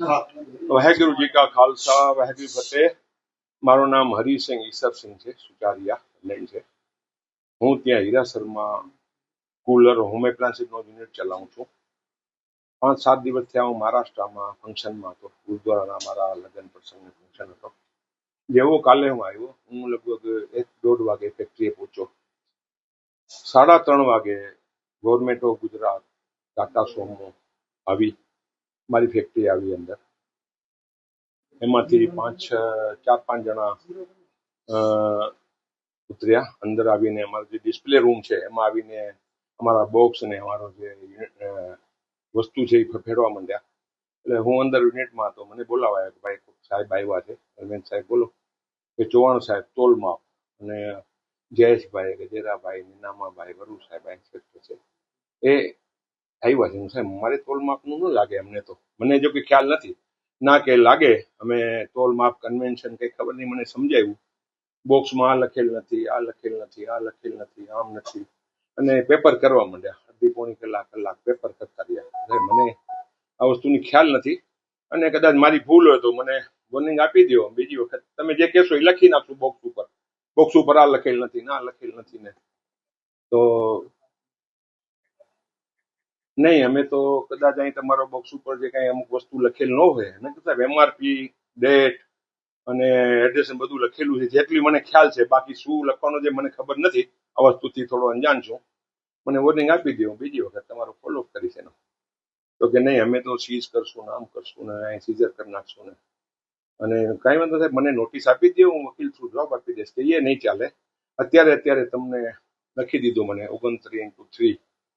વાહેગુરુ જી કા ખાલસા, વાહેગુરુ ફતેહ. મારું નામ હરિસિંહ ઈસબસિંહ છે, સુચારિયા લઈને છે. હું ત્યાં હીરાસરમાં કુલર, હોમ એપ્લાન્સીસનો યુનિટ ચલાવું છું. પાંચ, સાત દિવસ થયા હું મહારાષ્ટ્રમાં ફંક્શનમાં હતો, ગુરુદ્વારાના મારા લગ્ન પ્રસંગનો ફંક્શન હતો. જેવો કાલે હું આવ્યો, હું લગભગ એક, દોઢ વાગે ફેક્ટરીએ પહોંચ્યો. સાડા ત્રણ વાગે government of Gujarat, Tata Sumo આવી. મારી ફેક્ટરી આવી અંદર. એમાંથી પાંચ ચાર, પાંચ જણા ઉતર્યા. અંદર આવીને અમારો જે ડિસ્પ્લે રૂમ છે, એમાં આવીને અમારા બોક્સ અને અમારો જે વસ્તુ છે એ ફેરવા માંડ્યા. એટલે હું અંદર યુનિટમાં હતો. મને બોલાવાયા કે ભાઈ, સાહેબ આવ્યા છે. અરવિંદ સાહેબ, બોલો. કે ચૌહાણ સાહેબ તોલમાં અને જયેશભાઈ ગજેરાભાઈ નીનામાભાઈ વરુ સાહેબ ઇન્સ્પેક્ટર છે. એ આવ્યા છે. સાહેબ મારે તોલ માપનું ન લાગે અમને તો. મને જો કે ખ્યાલ નથી. ના કે લાગે. અમે તોલ માપ કન્વેન્શન કંઈ ખબર નહીં. મને સમજાયું. બોક્સમાં આ લખેલ નથી, આ લખેલ નથી, આ લખેલ નથી, આમ નથી. અને પેપર કરવા માંડ્યા. અડધી પોણી કલાક કલાક પેપર કરતા રહ્યા. મને આ વસ્તુની ખ્યાલ નથી. અને કદાચ મારી ભૂલ હોય તો મને વોર્નિંગ આપી દો બીજી વખત તમે જે કહેશો એ લખી નાખશું બોક્સ ઉપર. બોક્સ ઉપર આ લખેલ નથી ના લખેલ નથી ને. તો નહીં, અમે તો કદાચ અહીં તમારો બોક્સ ઉપર જે કાંઈ અમુક વસ્તુ લખેલ ન હોય. અને કદાચ એમઆરપી ડેટ અને એડ્રેસ બધું લખેલું છે, જેટલી મને ખ્યાલ છે, બાકી શું લખવાનું છે મને ખબર નથી. આ વસ્તુથી થોડો અંજાન છું. મને વોર્નિંગ આપી દો બીજી વખત તમારો ફોલોઅપ કરીશ એનો. તો કે નહીં, અમે તો સીઝ કરશું ને આમ કરશું ને અહીં સીઝર કરી નાખશું ને. અને કાંઈ વાંધો સાહેબ, મને નોટિસ આપી દે હું વકીલ થ્રુ જવાબ આપી દઈશ. કે એ નહીં ચાલે. અત્યારે અત્યારે તમને લખી દીધું મને, ઓગણત્રીસ ઇન્ટુ થ્રી.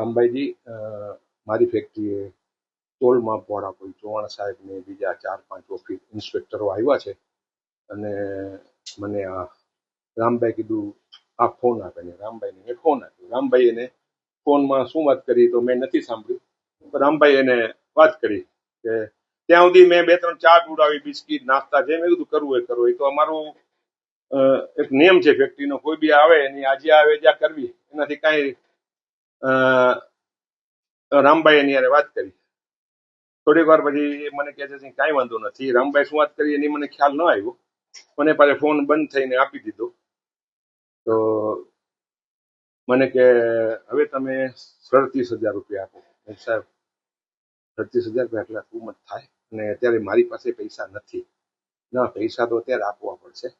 રામભાઈજી અ, મારી ફેક્ટરીએ ટોલ માપવાળા કોઈ ચૌહાણ સાહેબ ને બીજા ચાર પાંચ ઓફિસ ઇન્સ્પેક્ટરો આવ્યા છે. અને મને આ રામભાઈ કીધું આ ફોન આપે ને. રામભાઈને મેં ફોન આપ્યો. રામભાઈ એને ફોનમાં શું વાત કરી તો મેં નથી સાંભળ્યું. રામભાઈ એને વાત કરી કે ત્યાં સુધી મેં બે ત્રણ ચા ઉડાવી બિસ્કીટ નાસ્તા જે મેં કીધું કરવું એ કરો. એ તો અમારું એક નિયમ છે ફેક્ટરીનો કોઈ બી આવે એની આજે આવે જ્યાં કરવી એનાથી કાંઈ રામભાઈ એની વાત કરી. થોડીક વાર પછી મને કહે છે કાંઈ વાંધો નથી. રામભાઈ શું વાત કરી એની મને ખ્યાલ ન આવ્યો. મને પાછો ફોન બંધ થઈને આપી દીધો. તો મને કે, હવે તમે સડત્રીસ હજાર રૂપિયા આપો. સાહેબ, સડત્રીસ હજાર રૂપિયા એટલા કુમત થાય અને અત્યારે મારી પાસે પૈસા નથી. ના, પૈસા તો અત્યારે આપવા પડશે.